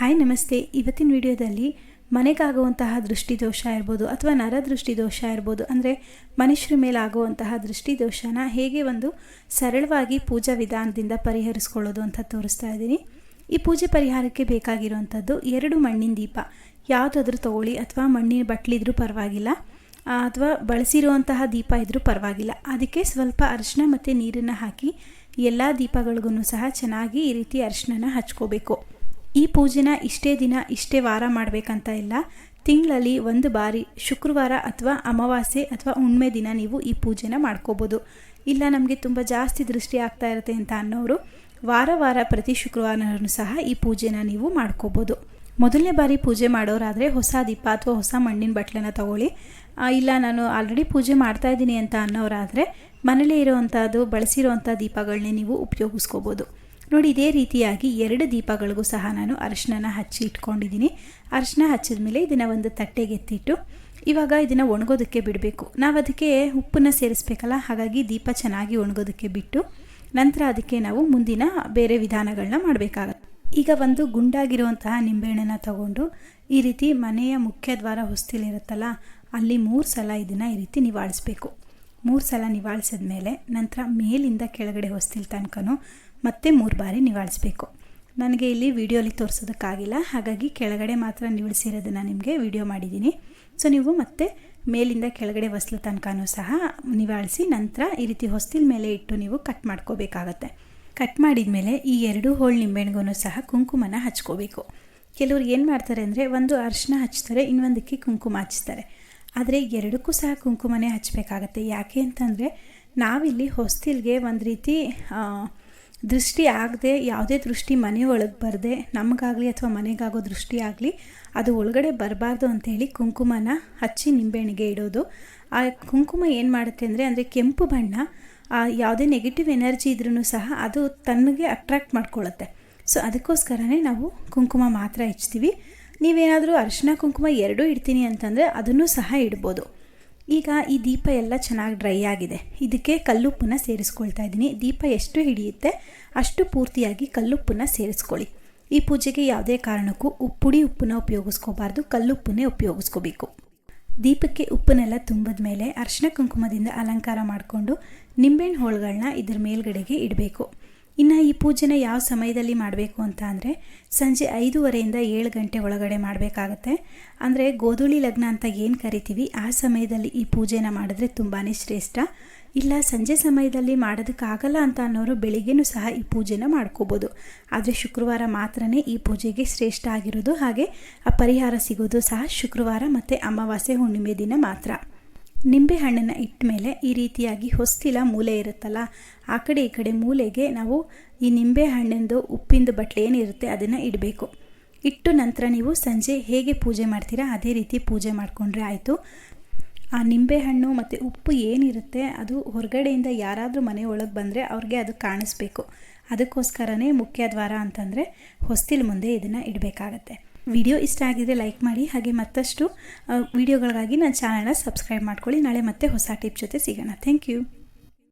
Hi ನಮಸ್ತೆ. ಇವತ್ತಿನ ವಿಡಿಯೋದಲ್ಲಿ ಮನೆಗಾಗುವಂತಹ ದೃಷ್ಟಿದೋಷ ಇರ್ಬೋದು ಅಥವಾ ನರ ದೋಷ ಇರ್ಬೋದು, ಅಂದರೆ ಮನುಷ್ಯರ ಮೇಲೆ ಆಗುವಂತಹ ದೃಷ್ಟಿದೋಷನ ಹೇಗೆ ಒಂದು ಸರಳವಾಗಿ ಪೂಜಾ ವಿಧಾನದಿಂದ ಪರಿಹರಿಸ್ಕೊಳ್ಳೋದು ಅಂತ ತೋರಿಸ್ತಾ ಇದ್ದೀನಿ. ಈ ಪೂಜೆ ಪರಿಹಾರಕ್ಕೆ ಬೇಕಾಗಿರುವಂಥದ್ದು ಎರಡು ಮಣ್ಣಿನ ದೀಪ. ಯಾವುದಾದ್ರೂ ತಗೊಳ್ಳಿ, ಅಥವಾ ಮಣ್ಣಿನ ಬಟ್ಲಿದ್ರೂ ಪರವಾಗಿಲ್ಲ ಅಥವಾ ಬಳಸಿರುವಂತಹ ದೀಪ ಇದ್ದರೂ ಪರವಾಗಿಲ್ಲ. ಅದಕ್ಕೆ ಸ್ವಲ್ಪ ಅರಿಶಿನ ಮತ್ತು ನೀರನ್ನು ಹಾಕಿ ಎಲ್ಲ ದೀಪಗಳಿಗೂ ಸಹ ಚೆನ್ನಾಗಿ ಈ ರೀತಿ ಅರಿಶಿನ ಹಚ್ಕೋಬೇಕು. ಈ ಪೂಜೆನ ಇಷ್ಟೇ ದಿನ, ಇಷ್ಟೇ ವಾರ ಮಾಡಬೇಕಂತ ಇಲ್ಲ. ತಿಂಗಳಲ್ಲಿ ಒಂದು ಬಾರಿ, ಶುಕ್ರವಾರ ಅಥವಾ ಅಮಾವಾಸ್ಯೆ ಅಥವಾ ಹುಣ್ಮೆ ದಿನ ನೀವು ಈ ಪೂಜೆನ ಮಾಡ್ಕೋಬೋದು. ಇಲ್ಲ, ನಮಗೆ ತುಂಬ ಜಾಸ್ತಿ ದೃಷ್ಟಿ ಆಗ್ತಾ ಇರುತ್ತೆ ಅಂತ ಅನ್ನೋರು, ವಾರ ವಾರ ಪ್ರತಿ ಶುಕ್ರವಾರನೂ ಸಹ ಈ ಪೂಜೆನ ನೀವು ಮಾಡ್ಕೋಬೋದು. ಮೊದಲನೇ ಬಾರಿ ಪೂಜೆ ಮಾಡೋರಾದರೆ ಹೊಸ ದೀಪ ಅಥವಾ ಹೊಸ ಮಣ್ಣಿನ ಬಟ್ಲನ್ನ ತಗೊಳ್ಳಿ. ಇಲ್ಲ, ನಾನು ಆಲ್ರೆಡಿ ಪೂಜೆ ಮಾಡ್ತಾ ಇದ್ದೀನಿ ಅಂತ ಅನ್ನೋರಾದರೆ ಮನೇಲಿ ಇರೋವಂಥದ್ದು, ಬಳಸಿರೋವಂಥ ದೀಪಗಳನ್ನೇ ನೀವು ಉಪಯೋಗಿಸ್ಕೋಬೋದು. ನೋಡಿ, ಇದೇ ರೀತಿಯಾಗಿ ಎರಡು ದೀಪಗಳಿಗೂ ಸಹ ನಾನು ಅರಿಶಿನ ಹಚ್ಚಿ ಇಟ್ಕೊಂಡಿದ್ದೀನಿ. ಅರಿಶಿನ ಹಚ್ಚಿದ ಮೇಲೆ ಇದನ್ನು ಒಂದು ತಟ್ಟೆಗೆ ಎತ್ತಿಟ್ಟು ಇವಾಗ ಇದನ್ನು ಒಣಗೋದಕ್ಕೆ ಬಿಡಬೇಕು. ನಾವು ಅದಕ್ಕೆ ಉಪ್ಪನ್ನು ಸೇರಿಸ್ಬೇಕಲ್ಲ, ಹಾಗಾಗಿ ದೀಪ ಚೆನ್ನಾಗಿ ಒಣಗೋದಕ್ಕೆ ಬಿಟ್ಟು ನಂತರ ಅದಕ್ಕೆ ನಾವು ಮುಂದಿನ ಬೇರೆ ವಿಧಾನಗಳನ್ನ ಮಾಡಬೇಕಾಗತ್ತೆ. ಈಗ ಒಂದು ಗುಂಡಾಗಿರುವಂತಹ ನಿಂಬೆಹಣ್ಣನ್ನು ತಗೊಂಡು ಈ ರೀತಿ ಮನೆಯ ಮುಖ್ಯ ದ್ವಾರ ಹೊಸ್ತಿಲಿರುತ್ತಲ್ಲ, ಅಲ್ಲಿ ಮೂರು ಸಲ ಇದನ್ನು ಈ ರೀತಿ ನಿವಾಳಿಸ್ಬೇಕು. ಮೂರು ಸಲ ನಿವಾಳಿಸಿದ ಮೇಲೆ ನಂತರ ಮೇಲಿಂದ ಕೆಳಗಡೆ ಹೊಸ್ತಿಲ್ ತನಕನೂ ಮತ್ತೆ ಮೂರು ಬಾರಿ ನಿವಾಳಿಸ್ಬೇಕು. ನನಗೆ ಇಲ್ಲಿ ವಿಡಿಯೋಲಿ ತೋರಿಸೋದಕ್ಕಾಗಿಲ್ಲ. ಹಾಗಾಗಿ ಕೆಳಗಡೆ ಮಾತ್ರ ನಿವಾಳಿಸಿರೋದನ್ನು ನಿಮಗೆ ವಿಡಿಯೋ ಮಾಡಿದ್ದೀನಿ. ಸೊ, ನೀವು ಮತ್ತೆ ಮೇಲಿಂದ ಕೆಳಗಡೆ ಹೊಸ್ಲು ತನಕನೂ ಸಹ ನಿವಾಳಿಸಿ ನಂತರ ಈ ರೀತಿ ಹೊಸ್ತಿಲ್ ಮೇಲೆ ಇಟ್ಟು ನೀವು ಕಟ್ ಮಾಡ್ಕೋಬೇಕಾಗತ್ತೆ. ಕಟ್ ಮಾಡಿದ ಮೇಲೆ ಈ ಎರಡು ಹೋಳು ನಿಂಬೆಹಣ್ಣಿಗೂ ಸಹ ಕುಂಕುಮನ ಹಚ್ಕೋಬೇಕು. ಕೆಲವ್ರು ಏನು ಮಾಡ್ತಾರೆ ಅಂದರೆ ಒಂದು ಅರಿಶಿನ ಹಚ್ತಾರೆ, ಇನ್ನೊಂದಕ್ಕೆ ಕುಂಕುಮ ಹಚ್ತಾರೆ. ಆದರೆ ಎರಡಕ್ಕೂ ಸಹ ಕುಂಕುಮನೇ ಹಚ್ಚಬೇಕಾಗತ್ತೆ ಯಾಕೆ ಅಂತಂದರೆ ನಾವಿಲ್ಲಿ ಹೊಸ್ತಿಲ್ಗೆ ಒಂದು ರೀತಿ ದೃಷ್ಟಿ ಆಗದೆ, ಯಾವುದೇ ದೃಷ್ಟಿ ಮನೆ ಒಳಗೆ ಬರದೆ, ನಮಗಾಗಲಿ ಅಥವಾ ಮನೆಗಾಗೋ ದೃಷ್ಟಿ ಆಗಲಿ, ಅದು ಒಳಗಡೆ ಬರಬಾರ್ದು ಅಂಥೇಳಿ ಕುಂಕುಮನ ಹಚ್ಚಿ ನಿಂಬೆಹಣ್ಣಿಗೆ ಇಡೋದು. ಆ ಕುಂಕುಮ ಏನು ಮಾಡುತ್ತೆ ಅಂದರೆ ಅಂದರೆ ಕೆಂಪು ಬಣ್ಣ ಯಾವುದೇ ನೆಗೆಟಿವ್ ಎನರ್ಜಿ ಇದ್ರೂ ಸಹ ಅದು ತನ್ನಗೆ ಅಟ್ರಾಕ್ಟ್ ಮಾಡ್ಕೊಳ್ಳುತ್ತೆ ಸೊ ಅದಕ್ಕೋಸ್ಕರನೇ ನಾವು ಕುಂಕುಮ ಮಾತ್ರ ಹಚ್ತೀವಿ. ನೀವೇನಾದರೂ ಅರಿಶಿನ ಕುಂಕುಮ ಎರಡೂ ಇಡ್ತೀನಿ ಅಂತಂದರೆ ಅದನ್ನು ಸಹ ಇಡ್ಬೋದು. ಈಗ ಈ ದೀಪ ಎಲ್ಲ ಚೆನ್ನಾಗಿ ಡ್ರೈ ಆಗಿದೆ. ಇದಕ್ಕೆ ಕಲ್ಲುಪ್ಪನ್ನ ಸೇರಿಸ್ಕೊಳ್ತಾ ಇದ್ದೀನಿ. ದೀಪ ಎಷ್ಟು ಹಿಡಿಯುತ್ತೆ ಅಷ್ಟು ಪೂರ್ತಿಯಾಗಿ ಕಲ್ಲುಪ್ಪನ್ನ ಸೇರಿಸ್ಕೊಳ್ಳಿ. ಈ ಪೂಜೆಗೆ ಯಾವುದೇ ಕಾರಣಕ್ಕೂ ಉಪ್ಪುಡಿ ಉಪ್ಪನ್ನ ಉಪಯೋಗಿಸ್ಕೋಬಾರ್ದು. ಕಲ್ಲುಪ್ಪನ್ನೇ ಉಪಯೋಗಿಸ್ಕೋಬೇಕು. ದೀಪಕ್ಕೆ ಉಪ್ಪನ್ನೆಲ್ಲ ತುಂಬಿದ ಮೇಲೆ ಅರ್ಶಿನ ಕುಂಕುಮದಿಂದ ಅಲಂಕಾರ ಮಾಡಿಕೊಂಡು ನಿಂಬೆಹಣ್ಣು ಹೋಳುಗಳನ್ನ ಇದರ ಮೇಲ್ಗಡೆಗೆ ಇಡಬೇಕು. ಇನ್ನು ಈ ಪೂಜೆನ ಯಾವ ಸಮಯದಲ್ಲಿ ಮಾಡಬೇಕು ಅಂತ ಅಂದರೆ ಸಂಜೆ ಐದೂವರೆಯಿಂದ ಏಳು ಗಂಟೆ ಒಳಗಡೆ ಮಾಡಬೇಕಾಗತ್ತೆ. ಅಂದರೆ ಗೋಧುಳಿ ಲಗ್ನ ಅಂತ ಏನು ಕರಿತೀವಿ, ಆ ಸಮಯದಲ್ಲಿ ಈ ಪೂಜೆನ ಮಾಡಿದ್ರೆ ತುಂಬಾ ಶ್ರೇಷ್ಠ. ಇಲ್ಲ ಸಂಜೆ ಸಮಯದಲ್ಲಿ ಮಾಡೋದಕ್ಕಾಗಲ್ಲ ಅಂತ ಅನ್ನೋರು ಬೆಳಿಗ್ಗೆನೂ ಸಹ ಈ ಪೂಜೆನ ಮಾಡ್ಕೋಬೋದು. ಆದರೆ ಶುಕ್ರವಾರ ಮಾತ್ರನೇ ಈ ಪೂಜೆಗೆ ಶ್ರೇಷ್ಠ ಆಗಿರೋದು. ಹಾಗೆ ಆ ಪರಿಹಾರ ಸಿಗೋದು ಸಹ ಶುಕ್ರವಾರ ಮತ್ತು ಅಮಾವಾಸ್ಯೆ ಹುಣ್ಣಿಮೆ ದಿನ ಮಾತ್ರ. ನಿಂಬೆ ಹಣ್ಣನ್ನು ಇಟ್ಟ ಮೇಲೆ ಈ ರೀತಿಯಾಗಿ ಹೊಸ್ತಿಲ ಮೂಲೆ ಇರುತ್ತಲ್ಲ, ಆ ಕಡೆ ಈ ಕಡೆ ಮೂಲೆಗೆ ನಾವು ಈ ನಿಂಬೆ ಹಣ್ಣಿಂದು ಉಪ್ಪಿಂದು ಬಟ್ಲೆ ಏನಿರುತ್ತೆ ಅದನ್ನು ಇಡಬೇಕು. ಇಟ್ಟು ನಂತರ ನೀವು ಸಂಜೆ ಹೇಗೆ ಪೂಜೆ ಮಾಡ್ತೀರಾ ಅದೇ ರೀತಿ ಪೂಜೆ ಮಾಡಿಕೊಂಡ್ರೆ ಆಯಿತು. ಆ ನಿಂಬೆಹಣ್ಣು ಮತ್ತು ಉಪ್ಪು ಏನಿರುತ್ತೆ ಅದು ಹೊರಗಡೆಯಿಂದ ಯಾರಾದರೂ ಮನೆ ಒಳಗೆ ಬಂದರೆ ಅವ್ರಿಗೆ ಅದು ಕಾಣಿಸ್ಬೇಕು. ಅದಕ್ಕೋಸ್ಕರನೇ ಮುಖ್ಯ ದ್ವಾರ ಅಂತಂದರೆ ಹೊಸ್ತಿಲ್ ಮುಂದೆ ಇದನ್ನು ಇಡಬೇಕಾಗತ್ತೆ. ವಿಡಿಯೋ ಇಷ್ಟ ಆಗಿದ್ರೆ ಲೈಕ್ ಮಾಡಿ, ಹಾಗೆ ಮತ್ತಷ್ಟು ವಿಡಿಯೋಗಳಿಗಾಗಿ ನನ್ನ ಚಾನಲ್ನ ಸಬ್ಸ್ಕ್ರೈಬ್ ಮಾಡ್ಕೊಳ್ಳಿ. ನಾಳೆ ಮತ್ತೆ ಹೊಸ ಟಿಪ್ ಜೊತೆ ಸಿಗೋಣ. Thank you.